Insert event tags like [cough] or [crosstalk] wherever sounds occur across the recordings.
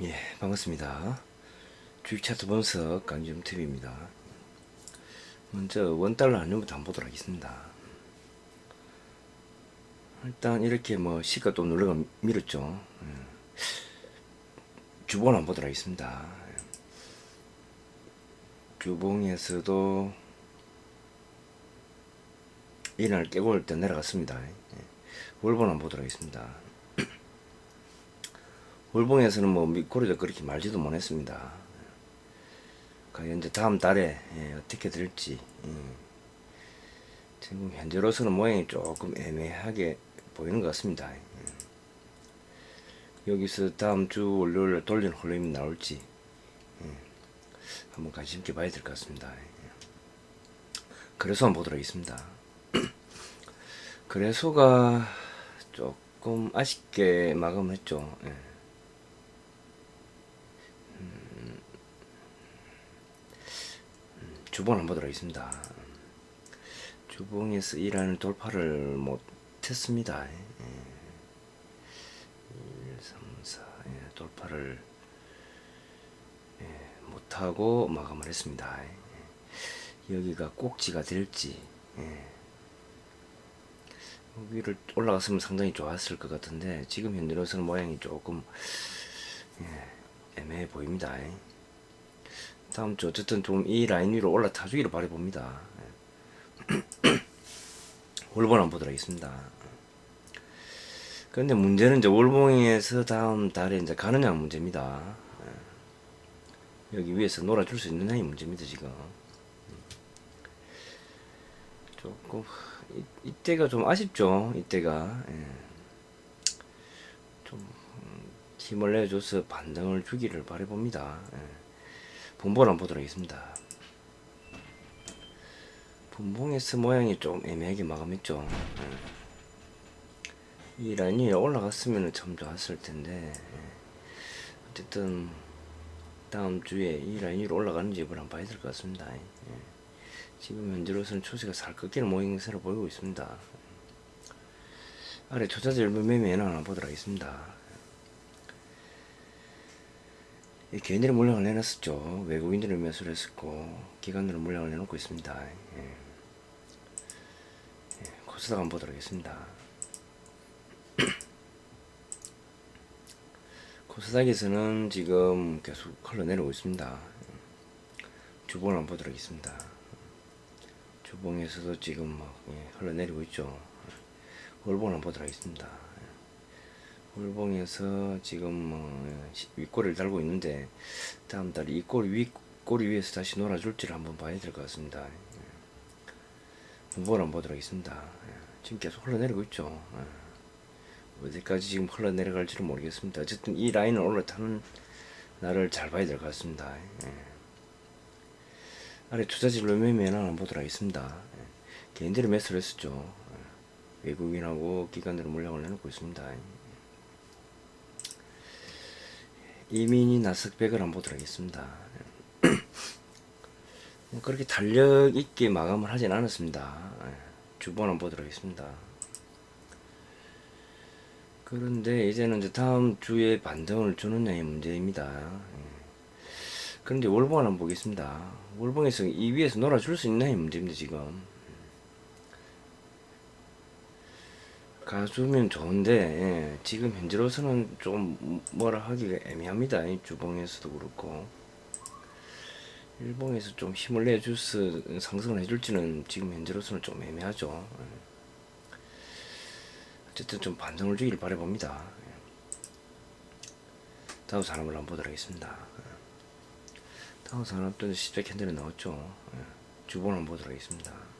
예, 반갑습니다. 주식 차트 분석 강지um TV입니다. 먼저 원달러 환율부터 한번 보도록 하겠습니다. 일단 이렇게 뭐 시가 또 눌러가 밀었죠. 음. 주봉 한번 보도록 하겠습니다. 주봉에서도 이날 깨고 올때 내려갔습니다. 예. 월봉 한번 보도록 하겠습니다. 월봉에서는 뭐 밑꼬리도 그렇게 말지도 못했습니다. 과연 이제 다음 달에 예, 어떻게 될지 예. 지금 현재로서는 모양이 조금 애매하게 보이는 것 같습니다. 예. 여기서 다음 주 월요일 돌리는 흘림이 나올지 예. 한번 관심 있게 봐야 될 것 같습니다. 예. 그래서 한번 보도록 하겠습니다. [clears throat] 그래서가 조금 아쉽게 마감을 했죠. 예. 주봉 한번 하겠습니다. 주봉에서 일하는 돌파를 못했습니다. 예. 1, 3, 4 예, 돌파를 예, 못하고 마감을 했습니다. 예. 여기가 꼭지가 될지 예. 여기를 올라갔으면 상당히 좋았을 것 같은데 지금 현재로서는 모양이 조금 예, 애매해 보입니다. 예. 다음 주 어쨌든 좀 이 라인 위로 올라타 주기를 바라봅니다. [clears throat] 월봉 한번 보도록 하겠습니다. 그런데 문제는 이제 월봉에서 다음 달에 이제 가느냐 문제입니다. 여기 위에서 놀아줄 수 있느냐의 문제입니다 지금. 조금 이, 이때가 좀 아쉽죠 이때가 예. 좀 음, 힘을 내줘서 반등을 주기를 바라봅니다. 예. 분봉을 한번 보도록 하겠습니다. 분봉에서 모양이 좀 애매하게 마감했죠. 예. 이 라인이 올라갔으면 참 좋았을 텐데 예. 어쨌든 다음 주에 이 라인 위로 올라가는지 이걸 한번 봐야 될 것 같습니다. 예. 지금 현재로서는 추세가 살 꺾이는 모양새로 보이고 있습니다. 아래 초자재 일부 매매는 하나 보도록 하겠습니다. 이 개인들이 물량을 내놨었죠. 외국인들이 매수를 했었고 기관들은 물량을 내놓고 있습니다. 예. 예, 코스닥 한번 보도록 하겠습니다. [clears throat] 코스닥에서는 지금 계속 흘러내리고 있습니다. 주봉을 한번 보도록 하겠습니다. 주봉에서도 지금 막 예, 흘러 내리고 있죠. 월봉을 한번 보도록 하겠습니다. 월봉에서 지금 뭐 윗꼬리를 달고 있는데 다음 달이 꼬리 위 꼬리 위에서 다시 놀아줄지를 한번 봐야 될 것 같습니다. 분봉을 한번 보도록 하겠습니다. 지금 계속 흘러내리고 있죠. 어디까지 지금 흘러내려갈지는 모르겠습니다. 어쨌든 이 라인을 올라타는 날을 잘 봐야 될 것 같습니다. 아래 투자진로 매매는 한번 보도록 하겠습니다. 개인들이 매수를 했었죠. 외국인하고 기관들은 물량을 내놓고 있습니다. 이민희 나석백을 한번 보도록 하겠습니다. [clears throat] 뭐 그렇게 달력 있게 마감을 하진 않았습니다. 주번 한번 보도록 하겠습니다. 그런데 이제는 이제 다음 주에 반등을 주느냐의 문제입니다. 그런데 월봉을 한번 보겠습니다. 월봉에서 이 위에서 놀아줄 수 있나의 문제입니다, 지금. 가주면 좋은데 예, 지금 현재로서는 좀 뭐라 하기가 애매합니다. 이 주봉에서도 그렇고 일봉에서 좀 힘을 내줄 수 상승을 해줄지는 지금 현재로서는 좀 애매하죠. 예. 어쨌든 좀 반등을 주기를 바라봅니다. 예. 다음 사람을 한번 보도록 하겠습니다. 예. 다음 사람도 시작 캔들이 나왔죠. 예. 주봉을 한번 보도록 하겠습니다.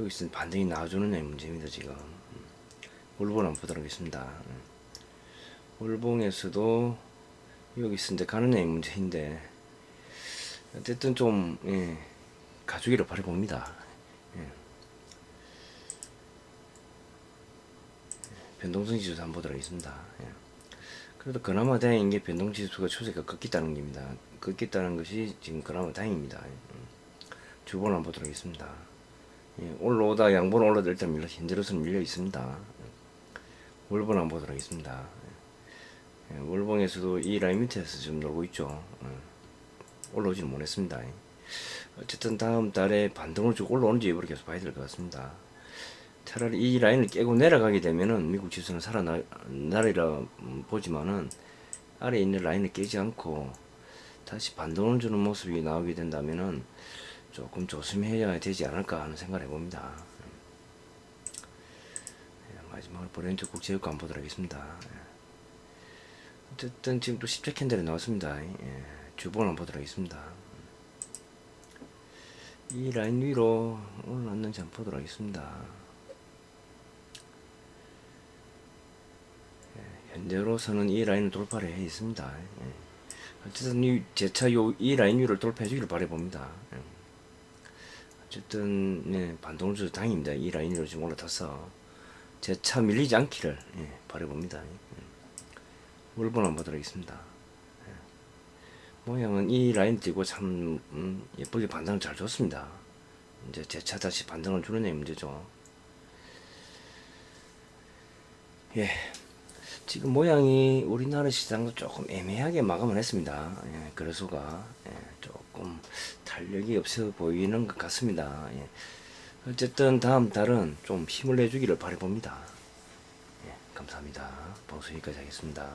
여기서 반등이 나와주는 애 문제입니다 지금. 월봉 한번 보도록 하겠습니다. 월봉에서도 여기서 이제 가는 애 문제인데 어쨌든 좀 예, 가주기를 바라봅니다. 예. 변동성 지수 한번 보도록 하겠습니다. 예. 그래도 그나마 다행인 게 변동 지수가 추세가 꺾였다는 겁니다. 꺾였다는 것이 지금 그나마 다행입니다. 예. 주봉을 한번 보도록 하겠습니다 예, 올라오다 양보는 올라들 때 밀려 현재로서는 밀려 있습니다. 월봉 한번 보도록 하겠습니다. 예, 월봉에서도 이 라인 밑에서 지금 놀고 있죠. 예, 올라오지는 못했습니다. 어쨌든 다음 달에 반등을 쭉 올라오는지 이렇게 계속 봐야 될 것 같습니다. 차라리 이 라인을 깨고 내려가게 되면은 미국 지수는 살아나리라 음, 보지만은 아래에 있는 라인을 깨지 않고 다시 반등을 주는 모습이 나오게 된다면은 조금 조심해야 되지 않을까 하는 생각을 해봅니다. 예, 마지막으로 브랜드 국제유가 보도록 하겠습니다. 예. 어쨌든 지금 또 십자 캔들이 나왔습니다. 예, 주봉을 보도록 하겠습니다. 이 라인 위로 올랐는지 한번 보도록 하겠습니다. 예, 현재로서는 이 라인을 돌파를 해 있습니다. 예. 어쨌든 이 제차 요이 라인 위를 돌파해 주기를 바래 봅니다. 예. 어쨌든 네, 반동을 줘서 다행입니다. 이 라인으로 지금 올라타서 제 차 밀리지 않기를 예, 바라봅니다. 예. 월본 한번 보도록 하겠습니다. 예. 모양은 이 라인 띄고 참 음, 예쁘게 반등을 잘 줬습니다. 이제 제 차 다시 반등을 주느냐의 문제죠. 예. 지금 모양이 우리나라 시장도 조금 애매하게 마감을 했습니다. 예, 거래소가 예, 조금 탄력이 없어 보이는 것 같습니다. 예. 어쨌든 다음 달은 좀 힘을 내주기를 바라봅니다. 예, 감사합니다. 방송 여기까지 하겠습니다.